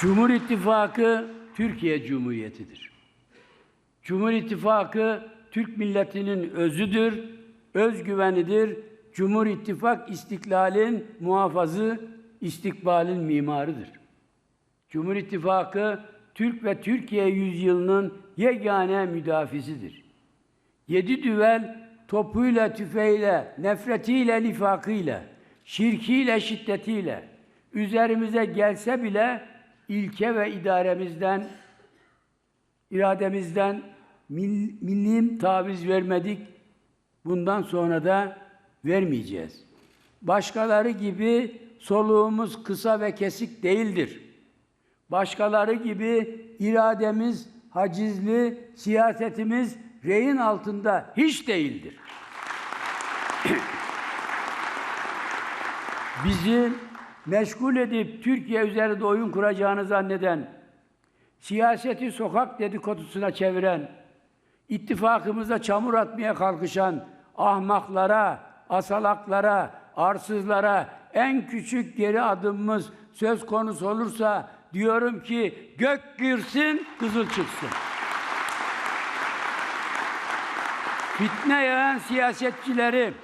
Cumhur İttifakı Türkiye Cumhuriyeti'dir. Cumhur İttifakı Türk milletinin özüdür, özgüvenidir. Cumhur İttifak istiklalin muhafazı, istikbalin mimarıdır. Cumhur İttifakı Türk ve Türkiye yüzyılının yegane müdafisidir. Yedi düvel topuyla, tüfeğiyle, nefretiyle, nifakıyla, şirkiyle, şiddetiyle üzerimize gelse bile ilke ve idaremizden, irademizden mil, millim taviz vermedik. Bundan sonra da vermeyeceğiz. Başkaları gibi soluğumuz kısa ve kesik değildir. Başkaları gibi irademiz hacizli, siyasetimiz rehin altında hiç değildir. Bizi meşgul edip Türkiye üzerinde oyun kuracağını zanneden, siyaseti sokak dedikodusuna çeviren, ittifakımıza çamur atmaya kalkışan ahmaklara, asalaklara, arsızlara en küçük geri adımımız söz konusu olursa diyorum ki gök girsin, kızıl çıksın. Fitne yayan siyasetçileri,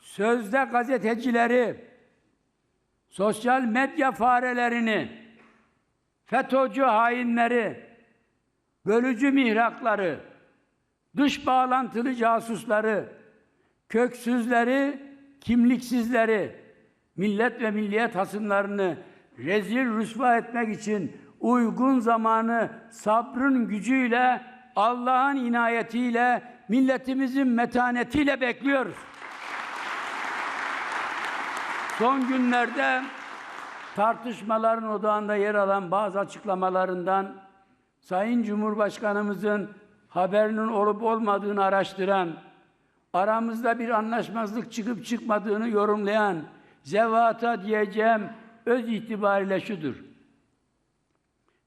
sözde gazetecileri, sosyal medya farelerini, FETÖ'cü hainleri, bölücü mihrakları, dış bağlantılı casusları, köksüzleri, kimliksizleri, millet ve milliyet hasımlarını rezil rüsva etmek için uygun zamanı sabrın gücüyle, Allah'ın inayetiyle, milletimizin metanetiyle bekliyoruz. Son günlerde tartışmaların odağında yer alan bazı açıklamalarından Sayın Cumhurbaşkanımızın haberinin olup olmadığını araştıran, aramızda bir anlaşmazlık çıkıp çıkmadığını yorumlayan zevata diyeceğim öz itibariyle şudur.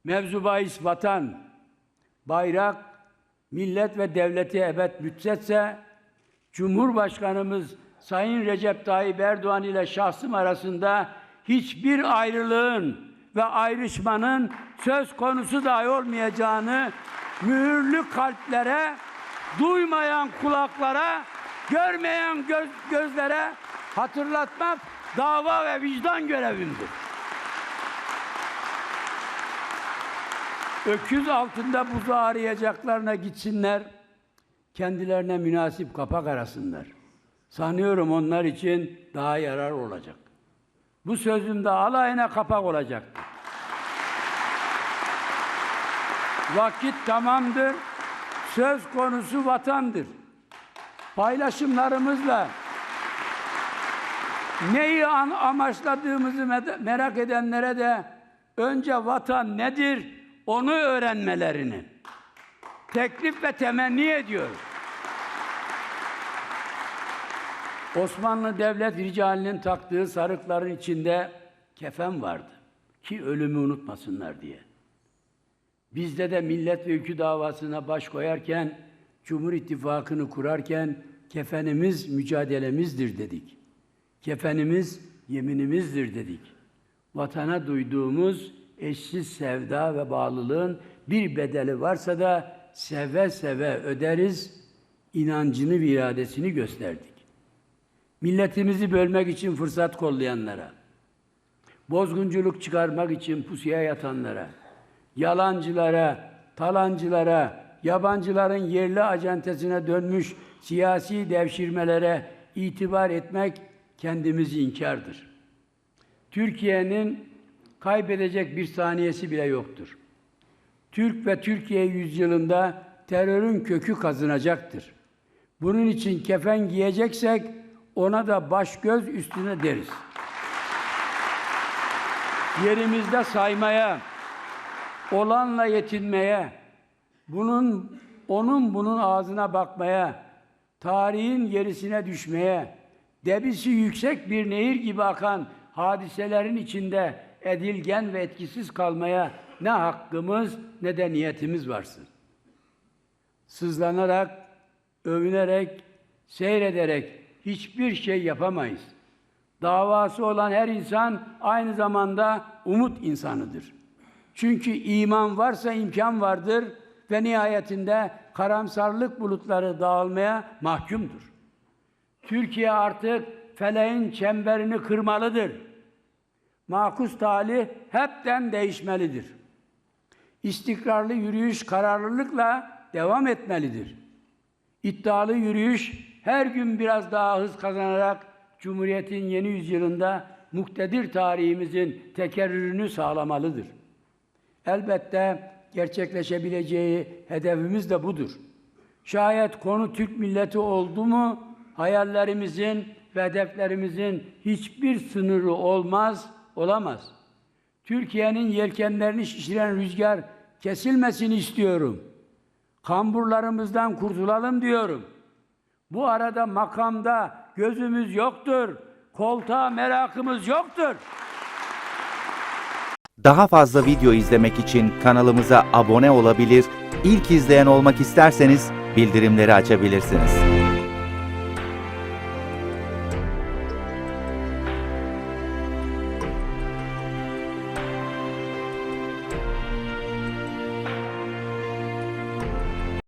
Mevzu bahis vatan, bayrak, millet ve devleti ebed müddetse Cumhurbaşkanımız Sayın Recep Tayyip Erdoğan ile şahsım arasında hiçbir ayrılığın ve ayrışmanın söz konusu dahi olmayacağını mühürlü kalplere, duymayan kulaklara, görmeyen göz, gözlere hatırlatmak dava ve vicdan görevimdir. Öküz altında buzu arayacaklarına gitsinler, kendilerine münasip kapak arasınlar. Sanıyorum onlar için daha yarar olacak. Bu sözümde alayına kapak olacaktır. Vakit tamamdır. Söz konusu vatandır. Paylaşımlarımızla neyi an- amaçladığımızı merak edenlere de önce vatan nedir onu öğrenmelerini teklif ve temenni ediyoruz. Osmanlı devlet ricalinin taktığı sarıkların içinde kefen vardı ki ölümü unutmasınlar diye. Bizde de millet ve ülkü davasına baş koyarken, Cumhur İttifakı'nı kurarken kefenimiz mücadelemizdir dedik. Kefenimiz yeminimizdir dedik. Vatana duyduğumuz eşsiz sevda ve bağlılığın bir bedeli varsa da seve seve öderiz, inancını ve iradesini gösterdik. Milletimizi bölmek için fırsat kollayanlara, bozgunculuk çıkarmak için pusuya yatanlara, yalancılara, talancılara, yabancıların yerli acentesine dönmüş siyasi devşirmelere itibar etmek kendimizi inkardır. Türkiye'nin kaybedecek bir saniyesi bile yoktur. Türk ve Türkiye yüzyılında terörün kökü kazınacaktır. Bunun için kefen giyeceksek ona da baş göz üstüne deriz. Yerimizde saymaya, olanla yetinmeye, bunun onun bunun ağzına bakmaya, tarihin gerisine düşmeye, debisi yüksek bir nehir gibi akan hadiselerin içinde edilgen ve etkisiz kalmaya ne hakkımız ne de niyetimiz varsın. Sızlanarak, övünerek, seyrederek hiçbir şey yapamayız. Davası olan her insan aynı zamanda umut insanıdır. Çünkü iman varsa imkan vardır ve nihayetinde karamsarlık bulutları dağılmaya mahkumdur. Türkiye artık feleğin çemberini kırmalıdır. Makus talih hepten değişmelidir. İstikrarlı yürüyüş kararlılıkla devam etmelidir. İddialı yürüyüş her gün biraz daha hız kazanarak Cumhuriyet'in yeni yüzyılında muktedir tarihimizin tekerrürünü sağlamalıdır. Elbette gerçekleşebileceği hedefimiz de budur. Şayet konu Türk milleti oldu mu hayallerimizin ve hedeflerimizin hiçbir sınırı olmaz, olamaz. Türkiye'nin yelkenlerini şişiren rüzgar kesilmesini istiyorum. Kamburlarımızdan kurtulalım diyorum. Bu arada makamda gözümüz yoktur. Koltuğa merakımız yoktur. Daha fazla video izlemek için kanalımıza abone olabilir, ilk izleyen olmak isterseniz bildirimleri açabilirsiniz.